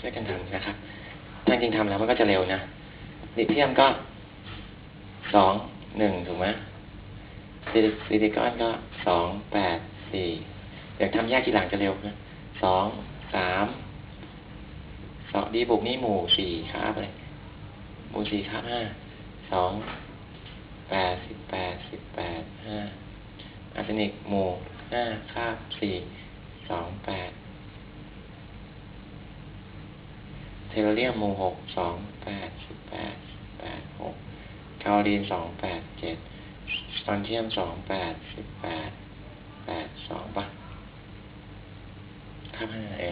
ช่วยกันทำนะครับถ้าจริงทำแล้วมันก็จะเร็วนะลิเทียมก็สองหนึ่งถูกไหมซิลิซิลิคอนก็สองแปดสี่เดี๋ยวทำแยกทีหลังจะเร็วนะสองสามสองดีบุกนี่หมู่สี่ครับเลยหมู่สี่ครับห้าสองแปดสิบแปดสิบแปดห้าอาร์เซนิกหมู่ห้าคาบสี่สองแปด เทลเรียมหมู่หกสองแปดสิบแปดสิบแปดหกคาโอดีนสองแปดเจ็ดสตอนเทียมสองแปดสิบแปดแปดสองปะข้ามห้าเอ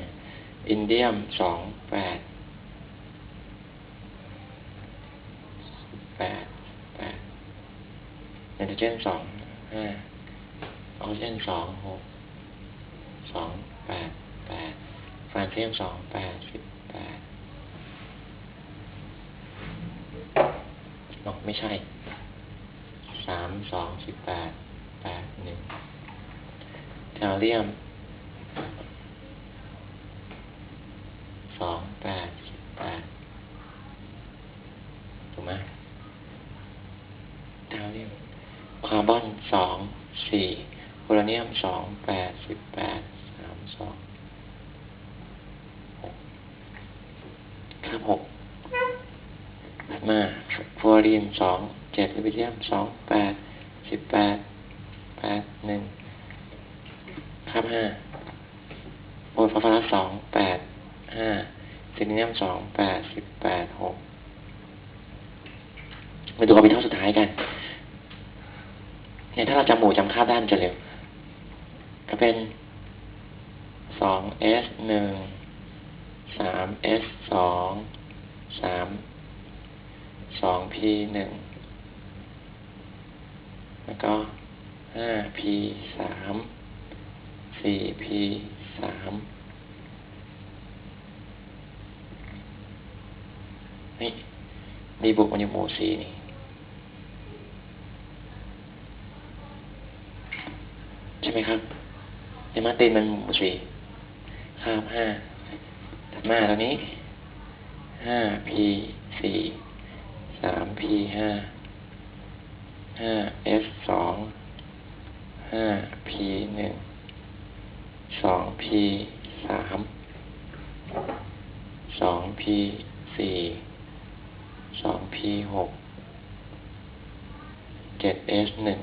อินเดียมสองแปดแปดแปดไนโตรเจนสองห้าออกซิเจนสองหกสองแปดแปดฟานเซียมสองแปดสิบแปด อ๋อไม่ใช่สามสองสิบแปดแปดหนึ่งแทลเรียมสองแปดสิบแปดถูกไหมแทลเรียมคาร์บอนสองสี่โพลาเนียมสองแปดสิบแปดสามสองหกครับหก รีนสองเจ็ดลิเบียมสองแปดสิบแปดแปดหนึ่งครับห้าโอฟอสฟอรัสสองแปดห้าซิลิเนียมสองแปดสิบแปดหกมาดูออร์บิทัลสุดท้ายกันเนี่ยถ้าเราจำหมู่จำค่าได้มันจะเร็ว ก็เป็นสอง S หนึ่งสาม S สองสาม สอง P หนึ่งแล้วก็ห้า P สามสี่ P สามนี่ดีบุกมันอยู่หมู่สี่นี่ใช่ไหมครับในมาตินมันหมู่สี่ข้ามห้าถัดมาตัวนี้ห้า P สี่ สาม P ห้าห้า S สองห้า P หนึ่งสอง P สามสอง P สี่สอง P หกเจ็ด S หนึ่ง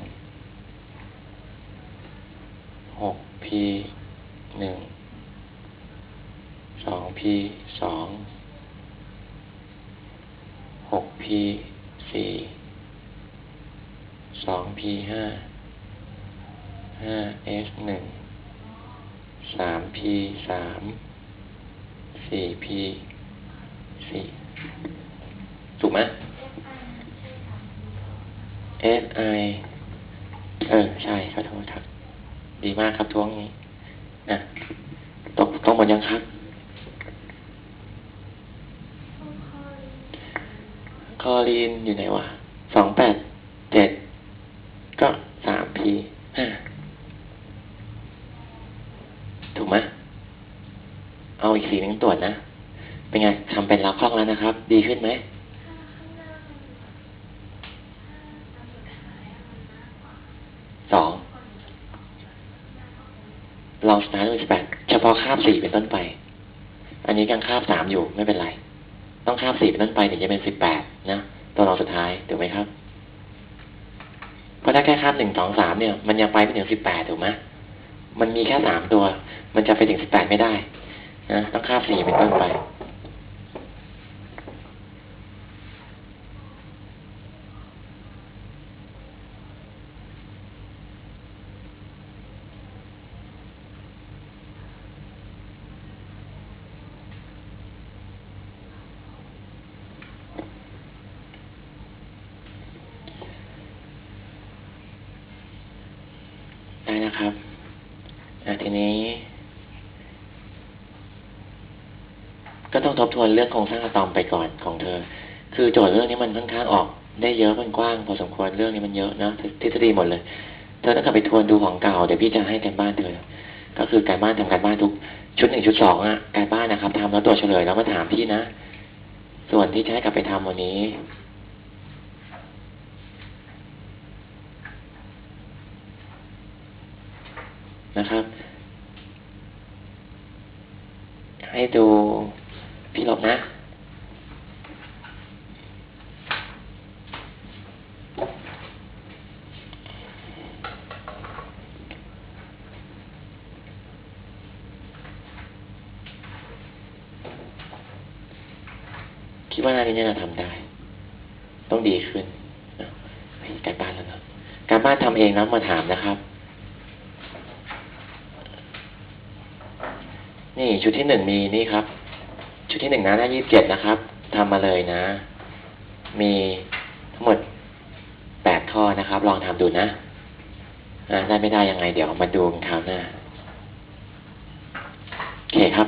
หก P หนึ่งสอง P สอง P สี่สอง P ห้าห้า S หนึ่งสาม P สามสี่ P สี่ถูกไหม S I เออ ใช่ขอโทษครับ ดีมากครับท้วงนี้นะตกตรงหมดยังครับ คอลีนอยู่ไหนวะสองแปดเจ็ดก็สามพีห้าถูกไหมเอาอีกสีหนึ่งตรวจนะ เป็นไงทำเป็นรับคล่องแล้วนะครับ ดีขึ้นไหมสองลองสตาร์ทด้วยสิแปดเฉพาะคาบสี่เป็นต้นไป อันนี้ยังคาบสามอยู่ไม่เป็นไร ต้องข้ามสี่เป็นต้นไปถึงจะเป็นสิบแปดนะตัวลองสุดท้ายถูกไหมครับเพราะถ้าแค่ข้ามหนึ่งสองสามเนี่ย มันยังไปไม่ถึงสิบแปดถูกไหมมันมีแค่สามตัว มันจะไปถึงสิบแปดไม่ได้นะต้องข้ามสี่เป็นต้นไป ได้ นะครับอ่ทีนี้ ก็ต้องทบทวนเรื่องโครงสร้างอะตอมไปก่อนของเธอ คือโจทย์เรื่องนี้มันค่อนข้างออก ได้เยอะมันกว้างพอสมควรเรื่องนี้มันเยอะนะทฤษฎีหมดเลย เธอต้องกลับไปทวนดูของเก่าเดี๋ยวพี่จะให้กันบ้านเธอ ก็คือการบ้านทำการบ้านทุกชุดหนึ่งชุดสองอะการบ้านนะครับทำแล้วตัวเฉลยแล้วมาถามพี่นะ ส่วนที่ใช้กลับไปทำวันนี้ นะครับ ให้ดูพี่หลบนะคิดว่าหน้านี้เนี่ยเราทำได้ ต้องดีขึ้นอะไการบ้านแล้วนะการบ้านทำเองแล้วมาถามนะครับ นี่ชุดที่หนึ่งมีนี่ครับ ชุดที่หนึ่งนะหน้ายี่สิบเจ็ดนะครับทำมาเลยนะ มีทั้งหมดแปดข้อนะครับ ลองทำดูนะได้ไม่ได้ยังไง เดี๋ยวมาดูคราวหน้าโอเคครับ